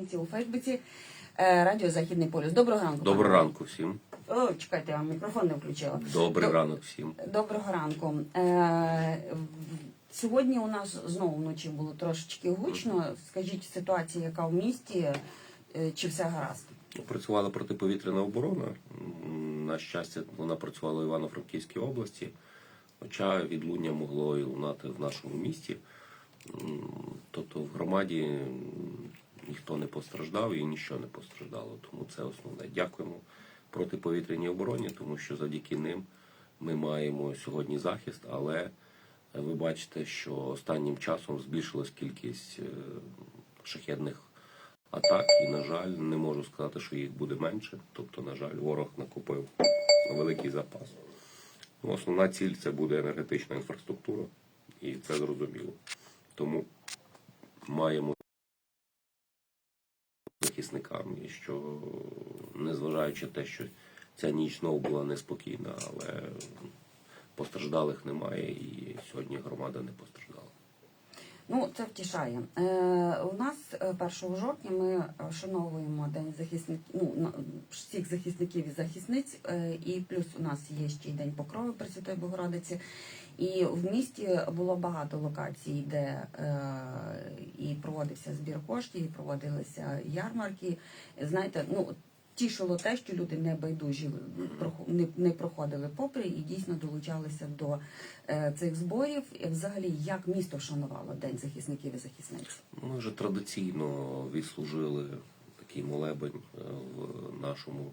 у Фейсбуці е, Радіо Західний полюс. Доброго ранку. Доброго пане. ранку всім. О, чекайте, я вам мікрофон не включила. Добрий До- ранок всім. Доброго ранку. Е, сьогодні у нас знову вночі було трошечки гучно. Скажіть ситуація, яка в місті, е, чи все гаразд? Працювала протиповітряна оборона. На щастя, вона працювала в Івано-Франківській області, хоча відлуння могло і лунати в нашому місті. Тобто в громаді ніхто не постраждав і нічого не постраждало. Тому це основне. Дякуємо протиповітряній обороні, тому що завдяки ним ми маємо сьогодні захист, але ви бачите, що останнім часом збільшилась кількість е, шахедних атак, і, на жаль, не можу сказати, що їх буде менше. Тобто, на жаль, ворог накопив великий запас. Ну, основна ціль це буде енергетична інфраструктура, і це зрозуміло. Тому маємо захисникам, і що незважаючи на те, що ця ніч знову була неспокійна, але постраждалих немає, і сьогодні громада не постраждала. Ну, це втішає. Е, у нас е, 1 жовтня ми е, вшановуємо День захисників, ну, всіх захисників і захисниць, е, і плюс у нас є ще й День Покрови Пресвятої Богородиці. І в місті було багато локацій, де е, і проводився збір коштів, і проводилися ярмарки. Знаєте, ну тішило те, що люди не байдужі не, не проходили попри і дійсно долучалися до е, цих зборів. І взагалі, як місто вшанувало День захисників і захисниць? Ми вже традиційно відслужили такий молебень е, в нашому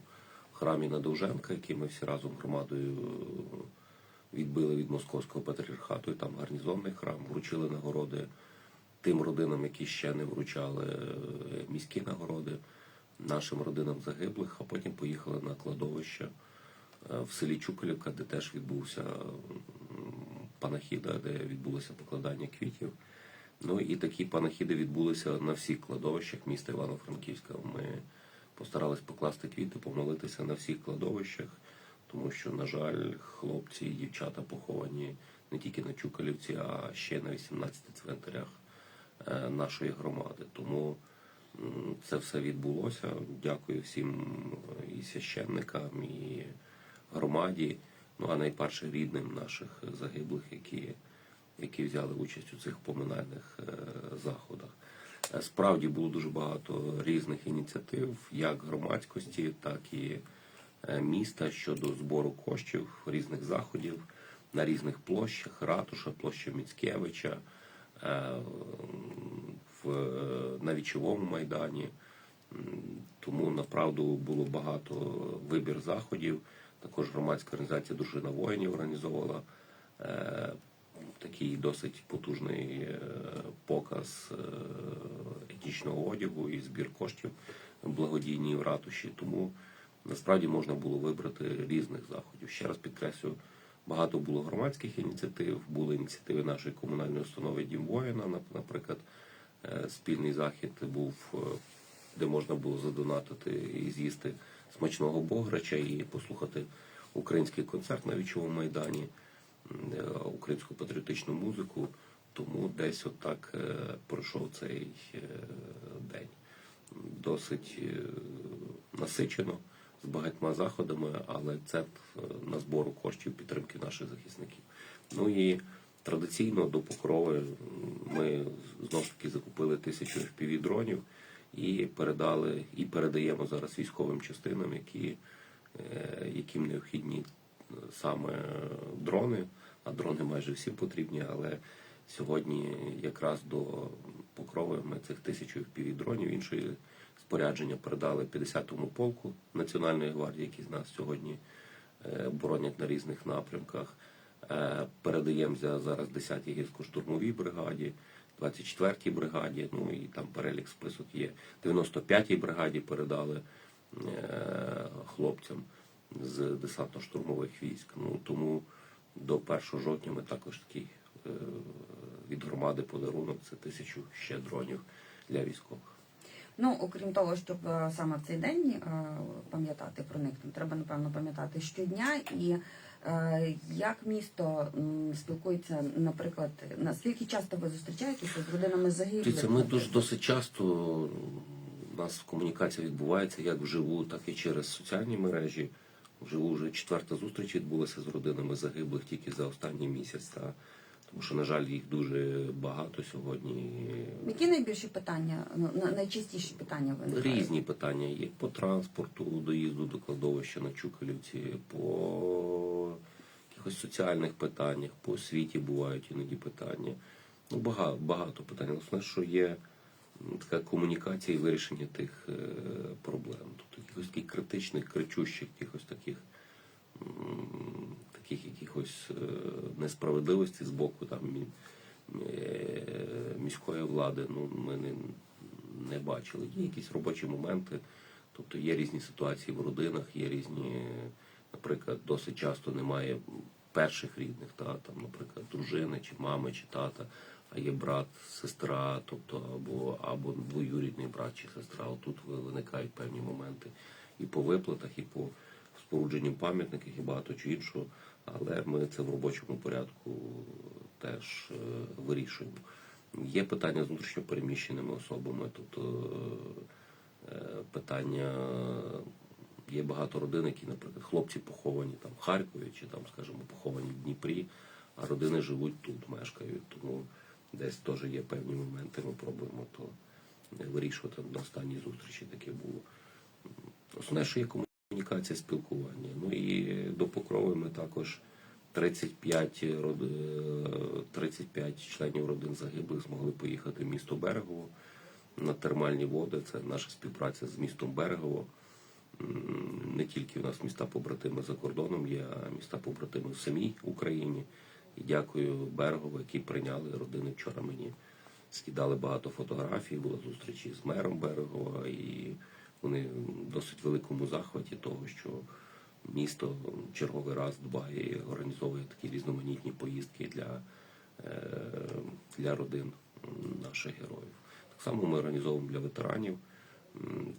храмі на Довженка, який ми всі разом громадою відбили від московського патріархату, і там гарнізонний храм, вручили нагороди тим родинам, які ще не вручали е, міські нагороди, нашим родинам загиблих, а потім поїхали на кладовище е, в селі Чуколівка, де теж відбувся панахіда, де відбулося покладання квітів. Ну і такі панахіди відбулися на всіх кладовищах міста Івано-Франківська. Ми постарались покласти квіти, помолитися на всіх кладовищах, тому що, на жаль, хлопці і дівчата поховані не тільки на Чукалівці, а ще на 18 цвинтарях е, нашої громади. Тому це все відбулося. Дякую всім і священникам, і громаді, ну а найперше рідним наших загиблих, які які взяли участь у цих поминальних е, заходах. Е, Справді було дуже багато різних ініціатив, як громадськості, так і е, міста щодо збору коштів різних заходів на різних площах, ратуша, площа Міцкевича, е, е, на вічовому майдані. Тому направду було багато вибір заходів. Також громадська організація Дружина воїнів організовувала е, такий досить потужний е, показ е, етнічного одягу і збір коштів благодійні в ратуші. Тому насправді можна було вибрати різних заходів. Ще раз підкреслю, багато було громадських ініціатив, були ініціативи нашої комунальної установи Дім воїна. Наприклад, е, спільний захід був, е, де можна було задонатити і з'їсти смачного бограча і послухати український концерт на вічовому майдані е, українську патріотичну музику. Тому десь отак пройшов цей день. Досить насичено з багатьма заходами, але це е, на збору коштів підтримки наших захисників. Ну і традиційно до покрови ми знов ж таки закупили тисячу fpv дронів і передали і передаємо зараз військовим частинам, які, е, яким необхідні е, саме дрони, а дрони майже всім потрібні, але сьогодні якраз до покрови ми цих тисячу fpv дронів іншої спорядження передали 50-му полку Національної гвардії, які з нас сьогодні е, боронять на різних напрямках. Е, Передаємо зараз 10-й гірсько-штурмовій бригаді, 24-й бригаді, ну і там перелік список є. 95-й бригаді передали е, хлопцям з десантно-штурмових військ. Ну тому до 1 жовтня ми також такий від громади подарунок це тисячу ще дронів для військових. Ну, окрім того, щоб е, саме в цей день е, пам'ятати про них, треба напевно пам'ятати щодня і е, як місто спілкується, наприклад, наскільки часто ви зустрічаєтеся з родинами загиблих? Ми дуже досить часто У нас комунікація відбувається як вживу, так і через соціальні мережі. Вживу вже четверта зустріч відбулася з родинами загиблих тільки за останній місяць. Та, тому що, на жаль, їх дуже багато сьогодні. Які найбільші питання, ну, найчастіші питання виникають? Різні питання є по транспорту, доїзду до кладовища на Чукалівці, по якихось соціальних питаннях, по освіті бувають іноді питання. Ну, багато, багато питань. Основне, що є така комунікація і вирішення тих е, проблем. Тобто якихось таких критичних, кричущих, якихось таких, таких якихось е, несправедливостей з боку там, е, міської влади ну, ми не, не бачили. Є якісь робочі моменти, тобто є різні ситуації в родинах, є різні, наприклад, досить часто немає перших рідних, та, там, наприклад, дружини, чи мами, чи тата, а є брат, сестра, тобто або, або двоюрідний брат чи сестра. Отут виникають певні моменти і по виплатах, і по спорудженню пам'ятників, і багато чого іншого. Але ми це в робочому порядку теж е, вирішуємо. Є питання з внутрішньопереміщеними особами, тобто е, питання є багато родин, які, наприклад, хлопці поховані там в Харкові чи там, скажімо, поховані в Дніпрі, а родини живуть тут, мешкають. Тому десь теж є певні моменти, ми пробуємо то вирішувати. На останній зустрічі таке було. Основне, що є комунікація, спілкування. Ну і до покрови ми також 35, роди, 35 членів родин загиблих змогли поїхати в місто Берегово на термальні води. Це наша співпраця з містом Берегово. Не тільки в нас міста побратими за кордоном є, міста побратими в самій Україні. І дякую Берегову, які прийняли родини вчора мені. Скидали багато фотографій, була зустріч із мером Берегова, і вони в досить великому захваті того, що місто черговий раз дбає і організовує такі різноманітні поїздки для, е, для родин наших героїв. Так само ми організовуємо для ветеранів.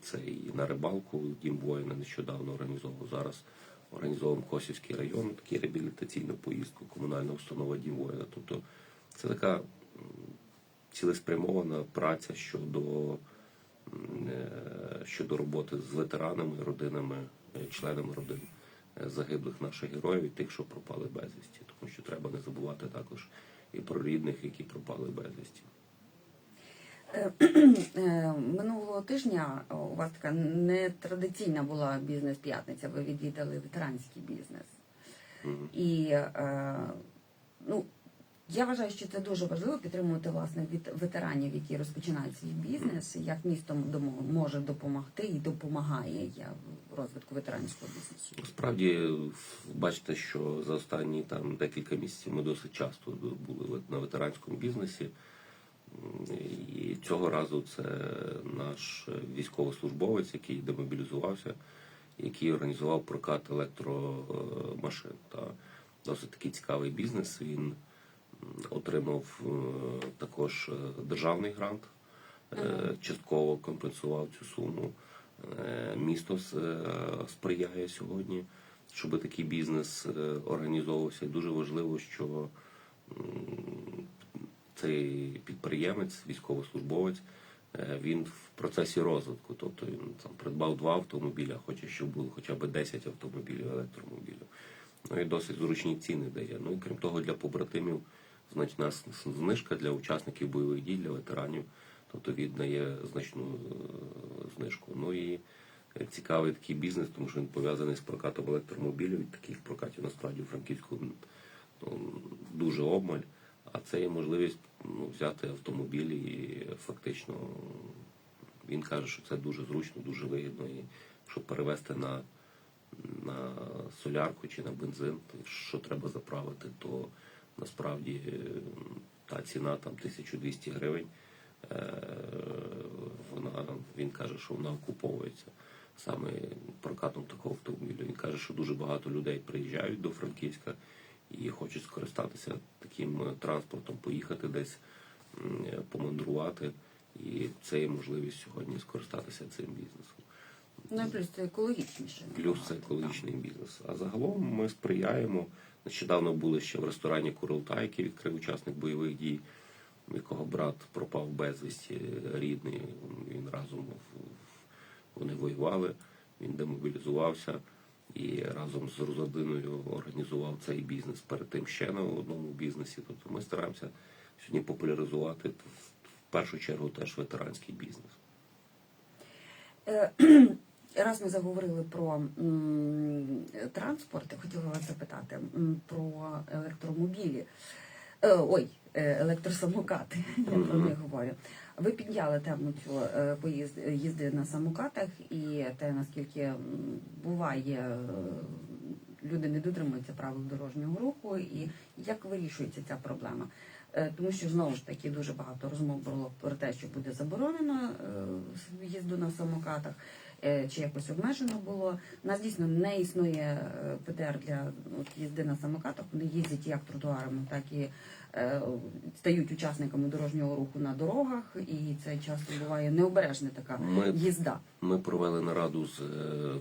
Це і на рибалку дім воїна нещодавно організовував. Зараз організовуємо Косівський район, таку реабілітаційну поїздку, комунальна установа Дім воїна. Тобто це така цілеспрямована праця щодо, щодо роботи з ветеранами, родинами, е, членами родин е, загиблих наших героїв і тих, що пропали безвісті. Тому що треба не забувати також і про рідних, які пропали безвісті. Е, е, Минулого тижня у вас така нетрадиційна була бізнес-п'ятниця. Ви відвідали ветеранський бізнес. Мгм. І е, ну, я вважаю, що це дуже важливо підтримувати власне від ветеранів, які розпочинають свій бізнес, як місто може допомогти і допомагає я в розвитку ветеранського бізнесу. Насправді, бачите, що за останні там декілька місяців ми досить часто були на ветеранському бізнесі. І цього разу це наш військовослужбовець, який демобілізувався, який організував прокат електромашин. Та досить такий цікавий бізнес. Він отримав е, також е, державний грант, е, частково компенсував цю суму. Місто сприяє сьогодні, щоб такий бізнес організовувався. І дуже важливо, що цей підприємець, військовослужбовець, він в процесі розвитку. Тобто він там придбав два автомобіля, хоче, щоб було хоча б 10 автомобілів, електромобілів. Ну і досить зручні ціни дає. Ну і крім того, для побратимів значна знижка для учасників бойових дій, для ветеранів. Тобто він дає значну е, знижку. Ну і цікавий такий бізнес, тому що він пов'язаний з прокатом електромобілів. Таких прокатів насправді у Франківську ну, дуже обмаль. А це є можливість ну, взяти автомобіль і фактично він каже, що це дуже зручно, дуже вигідно. І щоб перевезти на, на солярку чи на бензин, що треба заправити, то насправді е, та ціна там 1200 гривень. е, Вона він каже, що вона окуповується саме прокатом такого автомобіля. Він каже, що дуже багато людей приїжджають до Франківська і хочуть скористатися таким е, транспортом, поїхати десь, помандрувати. І це є можливість сьогодні скористатися цим бізнесом. Ну і плюс це екологічніше. Плюс це екологічний бізнес. А загалом ми сприяємо. Нещодавно були ще в ресторані Курилтай, який відкрив учасник бойових дій. в якого брат пропав безвісті, рідний. Він разом вони воювали, він демобілізувався і разом з родиною організував цей бізнес. Перед тим ще на одному бізнесі. Тобто ми стараємося сьогодні популяризувати в першу чергу теж ветеранський бізнес. Раз ми заговорили про транспорт, я хотіла вас запитати про електромобілі. Е, ой, е, електросамокати, я про них говорю. Ви підняли тему цю е, поїзд їзди на самокатах і те, наскільки буває, люди не дотримуються правил дорожнього руху, і як вирішується ця проблема? Тому що знову ж таки дуже багато розмов було про те, що буде заборонено е, їзду на самокатах, чи якось обмежено було. У нас дійсно не існує е, ПДР для от, їзди на самокатах. Вони їздять як тротуарами, так і е, стають учасниками дорожнього руху на дорогах, і це часто буває необережна така Ми їзда. Ми провели нараду з е,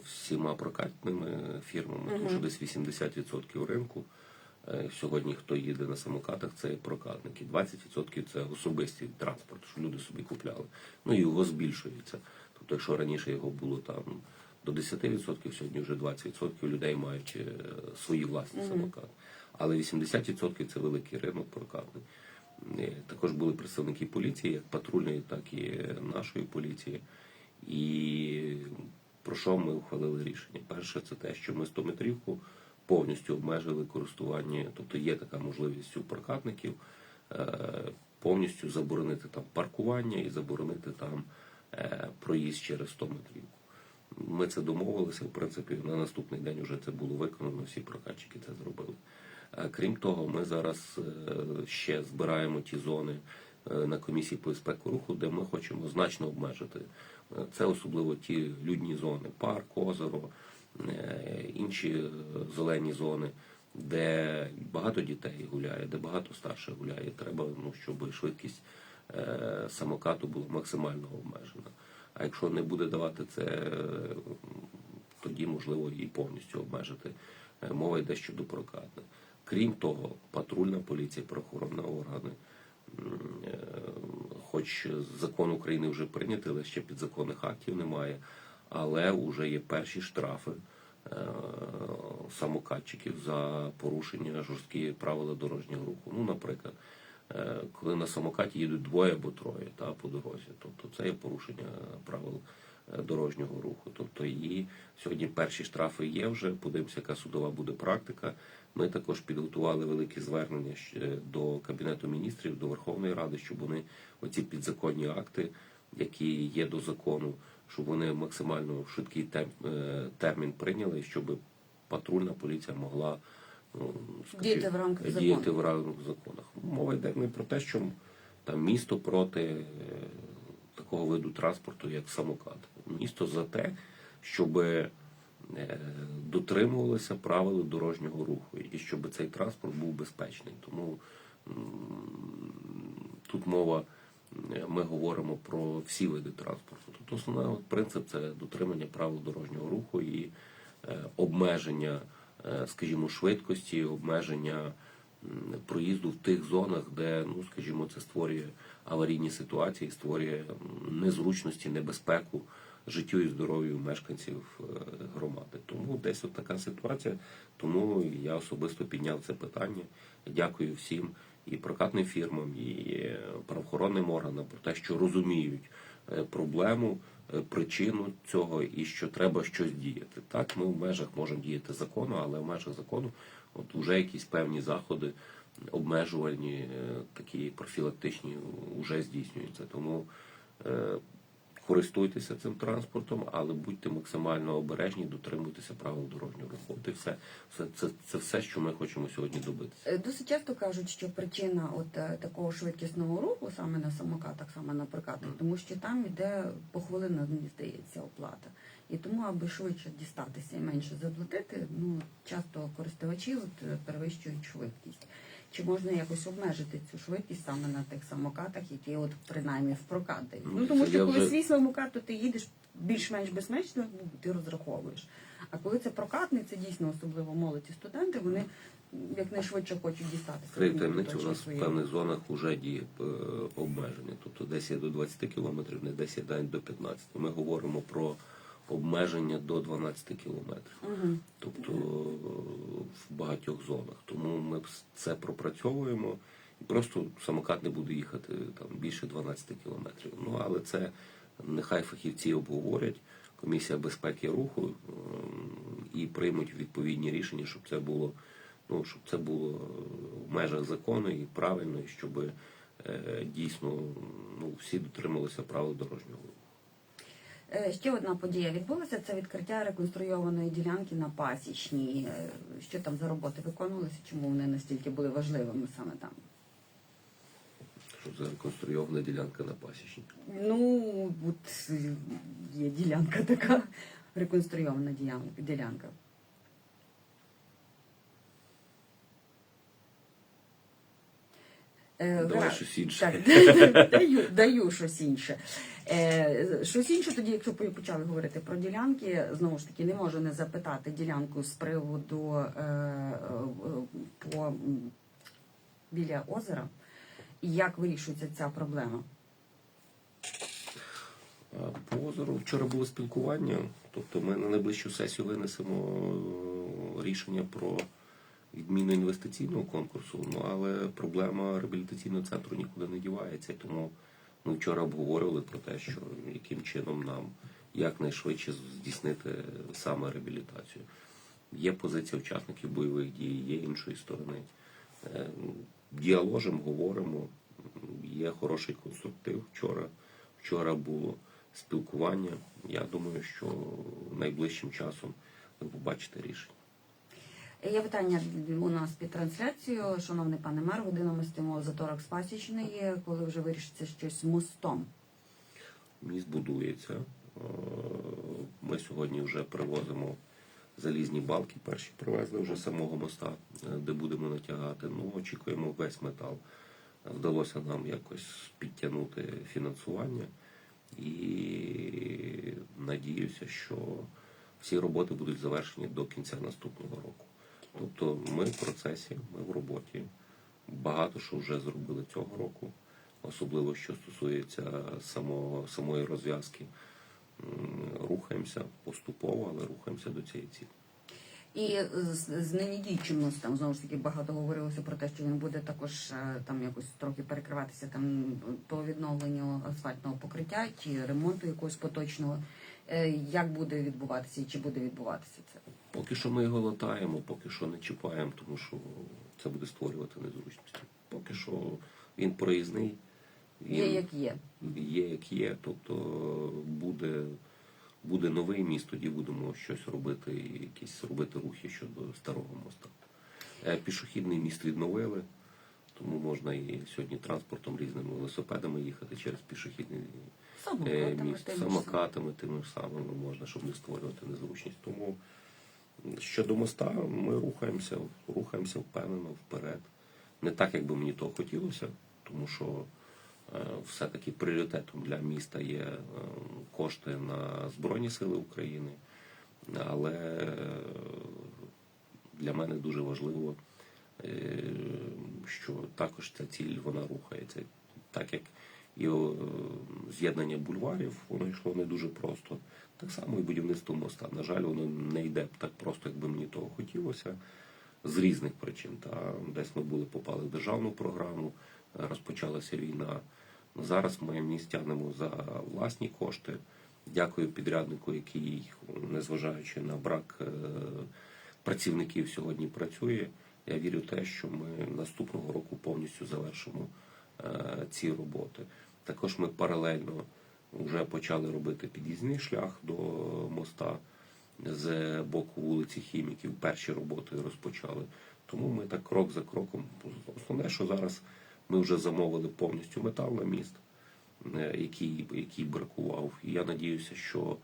всіма прокатними фірмами, тому що десь 80% ринку. е, Сьогодні хто їде на самокатах, це прокатники. 20% це особистий транспорт, що люди собі купляли. Ну і його збільшується. Тобто, якщо раніше його було там до 10%, сьогодні вже 20% людей мають е, свої власні самокати. Але 80% це великий ринок прокатний. Е, Також були представники поліції, як патрульної, так і нашої поліції. І про що ми ухвалили рішення? Перше, це те, що ми 100 метрівку повністю обмежили користування, тобто є така можливість у прокатників е, повністю заборонити там паркування і заборонити там проїзд через 100 метрівку. Ми це домовилися, в принципі, на наступний день вже це було виконано, всі прокатчики це зробили. Е, Крім того, ми зараз е, ще збираємо ті зони е, на комісії по безпеку руху, де ми хочемо значно обмежити. Е, Це особливо ті людні зони, парк, озеро, е, інші е, зелені зони, де багато дітей гуляє, де багато старших гуляє. Треба, ну, щоб швидкість е, самокату була максимально обмежена. А якщо не буде давати це, е, тоді можливо і повністю обмежити. Е, Мова йде щодо прокатних. Крім того, патрульна поліція, правоохоронні органи, е, хоч закон України вже прийнятий, але ще підзаконних актів немає, але вже є перші штрафи е, самокатчиків за порушення жорсткі правила дорожнього руху. Ну, наприклад, е, коли на самокаті їдуть двоє або троє та, по дорозі, тобто це є порушення правил е, дорожнього руху. Тобто і сьогодні перші штрафи є вже. Подивимося, яка судова буде практика. Ми також підготували велике звернення до Кабінету міністрів, до Верховної Ради, щоб вони оці підзаконні акти, які є до закону, щоб вони максимально швидкий е, термін прийняли, щоб патрульна поліція могла Діяти в рамках діяти в рамках законах. Мова йде не про те, що там місто проти е, такого виду транспорту, як самокат. Місто за те, щоб е, дотримувалися правил дорожнього руху і щоб цей транспорт був безпечний. Тому тут мова, е, ми говоримо про всі види транспорту. Тобто основний принцип це дотримання правил дорожнього руху і обмеження, скажімо, швидкості, обмеження проїзду в тих зонах, де, ну скажімо, це створює аварійні ситуації, створює незручності, небезпеку життю і здоров'ю мешканців е, громади. Тому десь от така ситуація. Тому я особисто підняв це питання. Дякую всім і прокатним фірмам, і е, правоохоронним органам про те, що розуміють е, проблему, е, причину цього і що треба щось діяти. Так, ми в межах можемо діяти закону, але в межах закону от вже якісь певні заходи обмежувальні, е, такі профілактичні вже здійснюються. Тому е, користуйтеся цим транспортом, але будьте максимально обережні, дотримуйтеся правил дорожнього руху. І все. Це, це, це все, що ми хочемо сьогодні добитися. Е, Досить часто кажуть, що причина от е, такого швидкісного руху саме на самокатах, саме на прокатах, тому що там іде похвилина, мені здається, оплата. І тому, аби швидше дістатися і менше заплатити, ну часто користувачі от е, перевищують швидкість. Чи можна якось обмежити цю швидкість саме на тих самокатах, які от принаймні в прокат дають? Ну, Ну тому що коли вже- свій самокат, то ти їдеш більш-менш безпечно, ну, ти розраховуєш. А коли це прокатний, це дійсно особливо молодь і студенти, вони якнайшвидше хочуть дістатися. Крім таємниці, у нас в певних зонах вже діє е, обмеження. Тобто десь є до 20 кілометрів, не десь є до 15. Ми говоримо про обмеження до 12 кілометрів. Мгм. Тобто е, в багатьох зонах. Тому ми це пропрацьовуємо. І просто самокат не буде їхати там більше 12 кілометрів. Ну але це нехай фахівці обговорять. Комісія безпеки руху ем, і приймуть відповідні рішення, щоб це було ну щоб це було в межах закону і правильно, і щоб е, дійсно ну всі дотрималися правил дорожнього руху. Е, Ще одна подія відбулася. Це відкриття реконструйованої ділянки на пасічній. Е, Що там за роботи виконувалися? Чому вони настільки були важливими саме там? Що це реконструйована ділянка на пасічні. Ну, от е, є ділянка така, реконструйована ділянка. Давай щось інше. Так, даю, даю щось інше. Е, щось інше тоді, якщо почали говорити про ділянки, знову ж таки, не можу не запитати ділянку з приводу е, е, по біля озера. Як вирішується ця проблема? По озеру вчора було спілкування, тобто ми на найближчу сесію винесемо е, рішення про відміну інвестиційного конкурсу. Ну але проблема реабілітаційного центру нікуди не дівається. Тому ми вчора обговорювали про те, що яким чином нам якнайшвидше здійснити саме реабілітацію. Є позиція учасників бойових дій, є іншої сторони. Е, Діаложимо, говоримо. Є хороший конструктив. Вчора, вчора було спілкування. Я думаю, що найближчим часом ви побачите рішення. Є питання у нас під трансляцією. Шановний пане мер, годину ми в заторок з пасічної, коли вже вирішиться щось мостом. Міст будується. Е, Ми сьогодні вже привозимо залізні балки. Перші привезли вже самого моста, е, де будемо натягати. Ну, очікуємо весь метал. Вдалося нам якось підтягнути фінансування і надіюся, що всі роботи будуть завершені до кінця наступного року. Тобто ми в процесі, ми в роботі. Багато що вже зробили цього року, особливо що стосується самого, самої розв'язки. Рухаємося поступово, але рухаємося до цієї цілі. І з, з нині діючим мостом знову ж таки багато говорилося про те, що він буде також е, там якось трохи перекриватися там по відновленню асфальтного покриття чи ремонту якогось поточного. Е, Як буде відбуватися і чи буде відбуватися це? Поки що ми його латаємо, поки що не чіпаємо, тому що це буде створювати незручності. Поки що він проїзний, він Є як є. є як є, тобто буде, буде новий міст, тоді будемо щось робити, якісь робити рухи щодо старого моста. Е, Пішохідний міст відновили, тому можна і сьогодні транспортом різними велосипедами їхати через пішохідний е, Самокатами, міст, самокатами тими ж самими можна, щоб не створювати незручність. Тому щодо моста ми рухаємося, рухаємося впевнено вперед. Не так, як би мені того хотілося, тому що е, все-таки пріоритетом для міста є кошти на Збройні Сили України, але е, для мене дуже важливо, е, що також ця ціль вона рухається. Так як і е, з'єднання бульварів, воно йшло не дуже просто. Так само і будівництво моста. На жаль, воно не йде так просто, як би мені того хотілося, з різних причин. Та десь ми були попали в державну програму, розпочалася війна. Зараз ми міст тягнемо за власні кошти. Дякую підряднику, який, незважаючи на брак е, працівників, сьогодні працює. Я вірю в те, що ми наступного року повністю завершимо е, ці роботи. Також ми паралельно вже почали робити під'їзний шлях до моста з боку вулиці Хіміків. Перші роботи розпочали. Тому ми так крок за кроком. Основне, що зараз ми вже замовили повністю метал на міст, е, який, який бракував. І я надіюся, що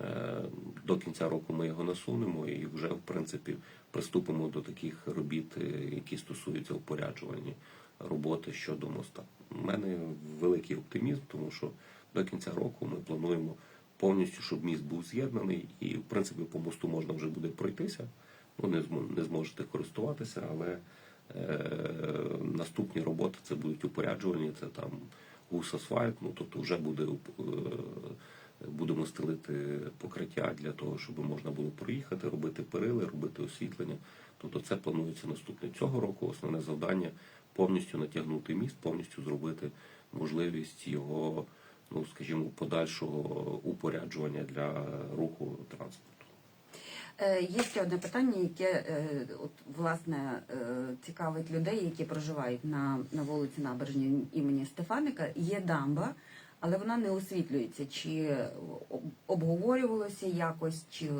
е, до кінця року ми його насунемо і вже, в принципі, приступимо до таких робіт, е, які стосуються упоряджування роботи щодо моста. У мене великий оптимізм, тому що до кінця року ми плануємо повністю, щоб міст був з'єднаний, і в принципі по мосту можна вже буде пройтися ну, не, змо- не зможете користуватися, але наступні роботи це будуть упоряджувані, це там гус асфальт, ну тобто вже буде е, будемо стелити покриття для того, щоб можна було проїхати, робити перили, робити освітлення. Тобто це планується наступне цього року. Основне завдання повністю натягнути міст, повністю зробити можливість його, ну скажімо, подальшого упоряджування для руху транспорту. Е, Є ще одне питання, яке е, от, власне е, цікавить людей, які проживають на, на вулиці Набережні імені Стефаника. Є дамба, але вона не освітлюється. Чи обговорювалося якось, чи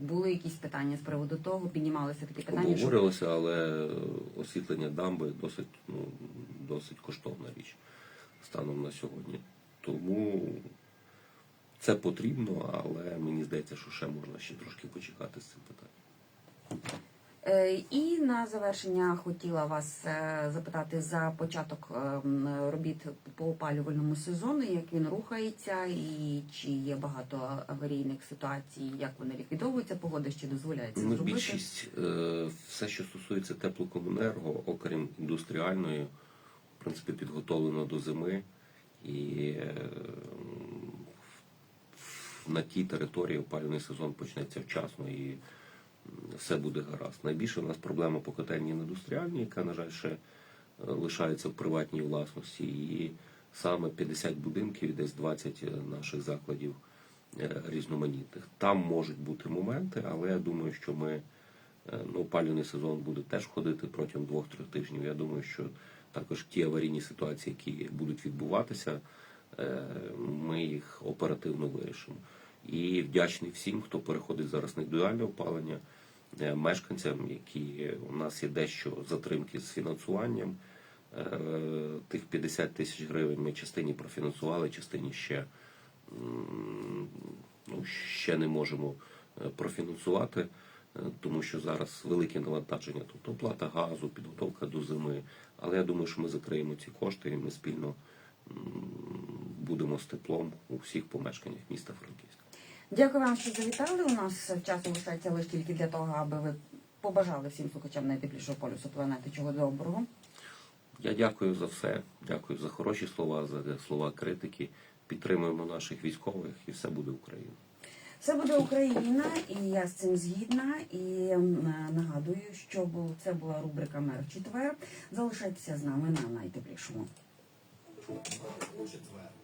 були якісь питання з приводу того, піднімалися такі питання? що- але освітлення дамби досить, ну, досить коштовна річ станом на сьогодні. Тому це потрібно, але мені здається, що ще можна ще трошки почекати з цим питанням. Е, І на завершення хотіла вас е, запитати за початок е, робіт по опалювальному сезону, як він рухається, і чи є багато аварійних ситуацій, як вони ліквідовуються, погода ще дозволяє це Ну, зробити. більшість, все, що стосується теплокомунерго, окрім індустріальної, в принципі, підготовлено до зими. І на тій території опалювальний сезон почнеться вчасно і все буде гаразд. Найбільше у нас проблема по котельні індустріальній, яка, на жаль, ще е, лишається в приватній власності. І саме 50 будинків і десь 20 наших закладів е, різноманітних. Там можуть бути моменти, але я думаю, що ми е, ну, опалювальний сезон буде теж ходити протягом двох-трьох тижнів. Я думаю, що також ті аварійні ситуації, які будуть відбуватися, е, ми їх оперативно вирішимо. І вдячний всім, хто переходить зараз на індивідуальне опалення, е, мешканцям, які у нас є дещо затримки з фінансуванням. Е, Тих 50 тисяч гривень ми частині профінансували, частині ще ну, ще не можемо е, профінансувати, е, тому що зараз велике навантаження, тобто оплата газу, підготовка до зими. Але я думаю, що ми закриємо ці кошти і ми спільно будемо з теплом у всіх помешканнях міста Франківська. Дякую вам, що завітали. У нас час залишається лише тільки для того, аби ви побажали всім слухачам найтеплішого полюсу планети чого доброго. Я дякую за все, дякую за хороші слова, за слова критики. Підтримуємо наших військових і все буде Україна. Це буде Україна, і я з цим згідна. І нагадую, що це була рубрика Мер четвер. Залишайтеся з нами на найтеплішому. У четвер.